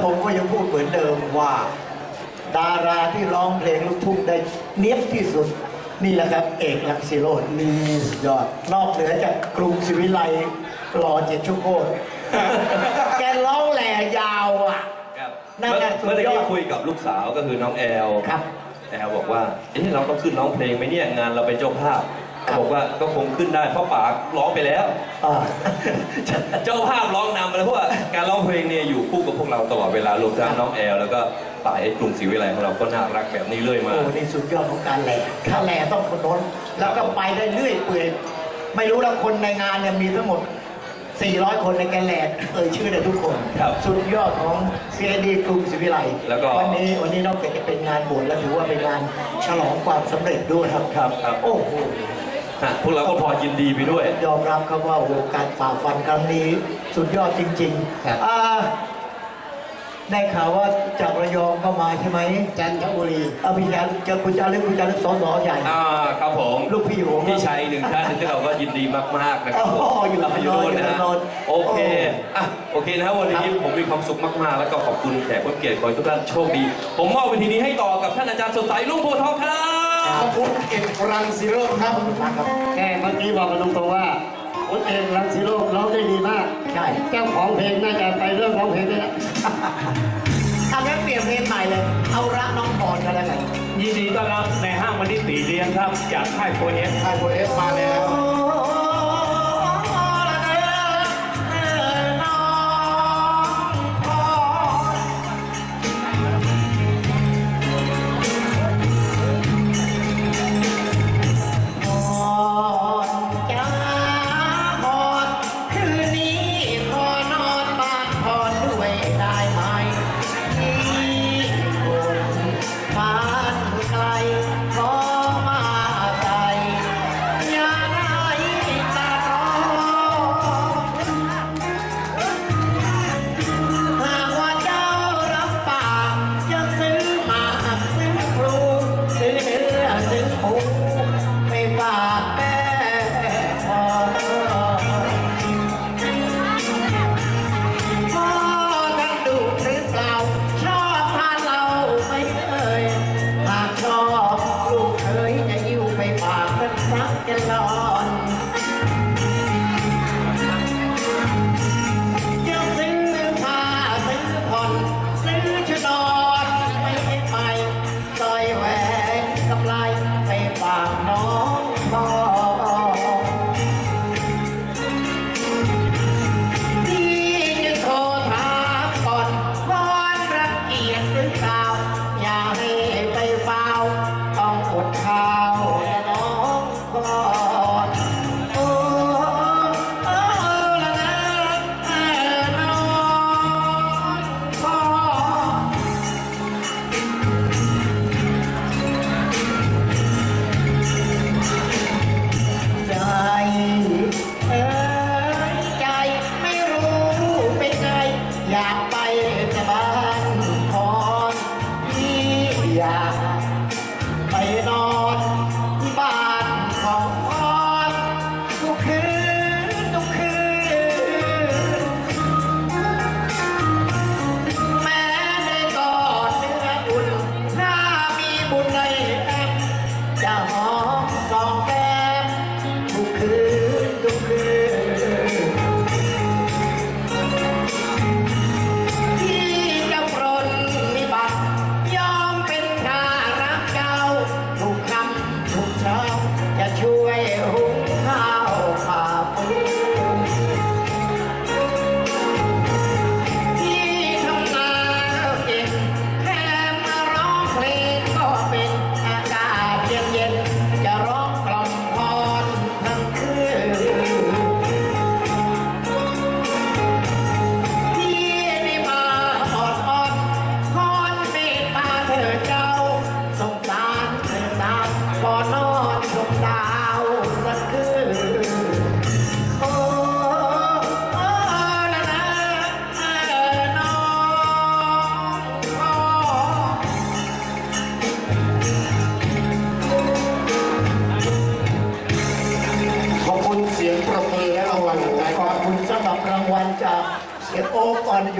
แล้วผมก็ยังพูดเหมือนเดิมว่า ดาราที่ร้องเพลงลูกทุ่งได้เนียบที่สุด นี่แหละครับ เอกลักษณ์ศิโรดนี่สุดยอด นอกเหนือจากกรุงศรีวิไลรอเจ็ดชั่วโมงแกร้องแหล่ยาวอะครับนั่นเมื่อแหละสุดเมื่อตะยอกี้ดคุยกับลูกสาวก็คือน้องแอลครับแอลบอกว่าเอ๊ะเราต้องขึ้นร้องเพลงไหมเนี่ยงานเราเป็นเจ้าภาพครั บบอกว่าก็คงขึ้นได้เพราะป๋าร้องไปแล้ว อ่า เจ้าภาพร้องนำไปแล้วเพราะว่าการร้องเพลงเนี่ยอยู่คู่กับพวกเราตลอดเวลารวมทั้งน้องแอลแล้วก็ป่าไอ้กลุ่มศรีวิไลของเราก็น่ารักแบบนี้เรื่อยมา โอ้นี่สุดยอดของการแหล่ถ้าแหล่ต้องคนโน้นแล้วก็ไปได้เรื่อยเปื่อยไม่รู้แล้วคนในงานเนี่ยมีทั้งหมด 400 คนในแกนแหลกเอ่ยชื่อได้ทุกคน ครับสุดยอดของเซียดีกรุงศรีวิไลแล้วก็วันนี้วันนี้นอกจากจะเป็นงานบวชแล้วถือว่าเป็นงานฉลองความสำเร็จด้วยครับครับครับ โอ้โหฮะ พวกเราก็พอยินดีไปด้วย ยอมรับครับว่าโอ้โหการฝ่าฟันครั้งนี้สุดยอดจริงครับ ๆอ่าได้ข่าวว่าจากระยองก็มาใช่ไหมจันทบุรีอภิญญาจะคุณจารึกคุณจารึกสอสอใหญ่ อ่าครับผมลูกพี่ผม พี่ชัยหนึ่งท่านที่เราก็ยินดีมากๆนะครับอ๋ออยู่เราอยู่โน่นนะฮะอยู่โน่นโอเคโอ้อะโอเคนะครับวันนี้ผมมีความสุขมากๆ แล้วก็ขอบคุณแขกผู้เกียรติขอให้ทุกท่านโชคดี ผมมอบเวทีนี้ให้ต่อกับท่านอาจารย์สดใสลุงโพธิ์ทองครับขอบ คุณเอกรังสีโรจน์ครับครับ แค่เมื่อกี้บอกกันตรงๆว่าคุณเอกรังสีโรจน์ร้องได้ดีมากใช่ เจ้าของเพลงน่าจะไปเรื่องร้องเพลงนี่แหละเอางั้นเปลี่ยนเพลงใหม่เลย เอารักน้องพรกันแล้วกันยินดีต้อนรับในห้างวันที่ตีเลี้ยงครับ จากค่ายโฟเอสไทยโฟเอสมาแล้ว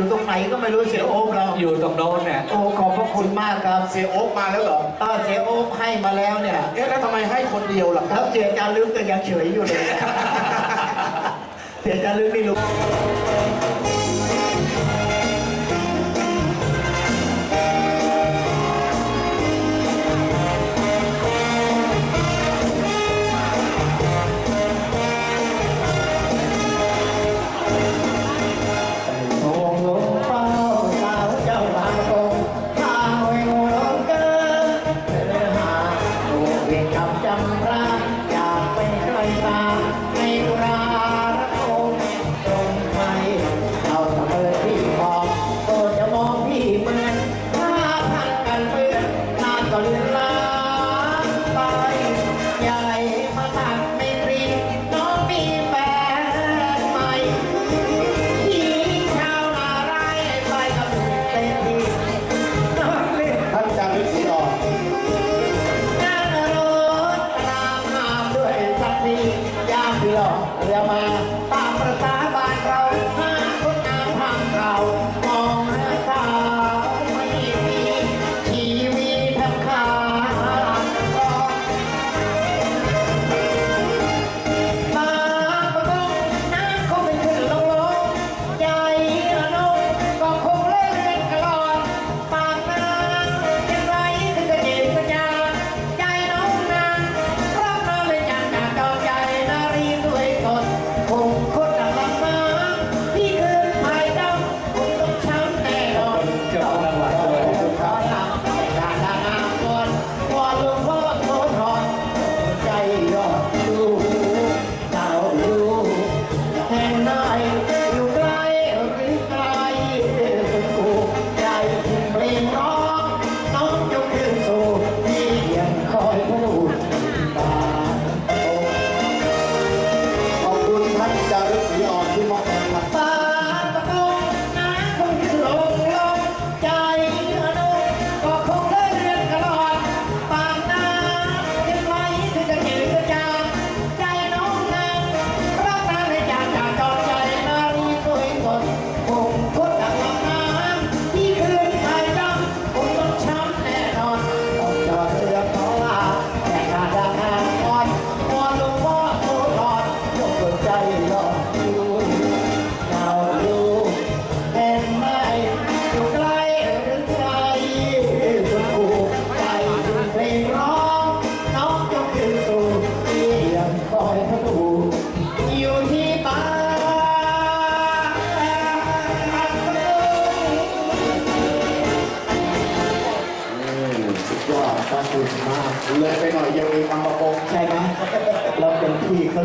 อ๊คก่อนอยู่ตรงไหนก็ไม่รู้เสียโอ๊คเราอยู่ตรงโน้นเนี่ยโอ้ขอบพระคุณมากครับเสียโอ๊กมาแล้วเหรอเออเสียโอ๊คให้มาแล้วเนี่ยเอ๊ะแล้วทำไมให้คนเดียวล่ะคแล้รัวบเสียจารึกก็ยังเฉยอยู่เลย เสียจารึกนี่รู้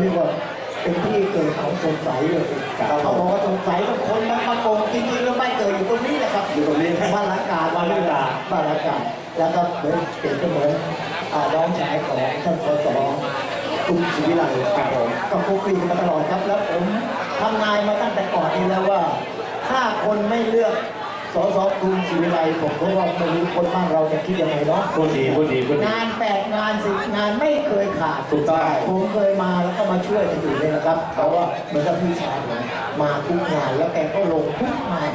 เป็นที่เขาเรียกว่าเป็นที่เกิดของสงสัยเลยเขาบอกว่าสงสัยว่าคนมันมาโกงจริงๆแล้วไม่เกิดอยู่ตรงนี้แหละครับอยู่ตรงนี้บ้านละกาบ้านละกาบ้านละกาแล้วก็เหมือนเปรียบเสมือนอ่าน้องชายของท่านสสกรุงศรีวิไลครับผมก็คุกคีกันมาตลอดครับแล้วผมทำงานมาตั้งแต่ก่อนนี้แล้วว่า ถ้าคนไม่เลือก สสกรุงศรีวิไลผมก็ว่าไม่รู้คนบ้านเราจะคิดยังไงเนาะพูดดีพูดดีพูดดี งานแปดงานสิบงานไม่เคยขาดถูกต้อง ผมเคยมาแล้วก็มาช่วยกันอยู่เลยนะครับเพราะว่าเหมือนกับพี่ชายผมมาทุกงานแล้วแกก็ลงทุกงาน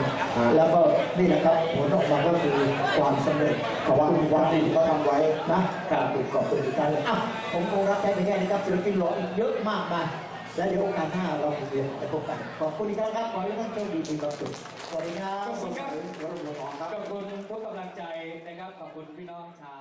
แล้วก็นี่แหละครับผลออกมาก็คือความสำเร็จของว่าคุณความดีที่เขาทำไว้นะการติดขอบคุณทุกท่านเลยอะผมคงรับใช้ไปแค่นี้ครับศิลปินรออีกเยอะมากมาย และเดี๋ยวโอกาสหน้าเราคงจะไปพบกันขอบคุณอีกครั้งครับขอให้ท่านโชคดีมีความสุขสวัสดีครับขอบคุณครับขอบคุณทุกกำลังใจนะครับขอบคุณพี่น้องชาวเขตห้า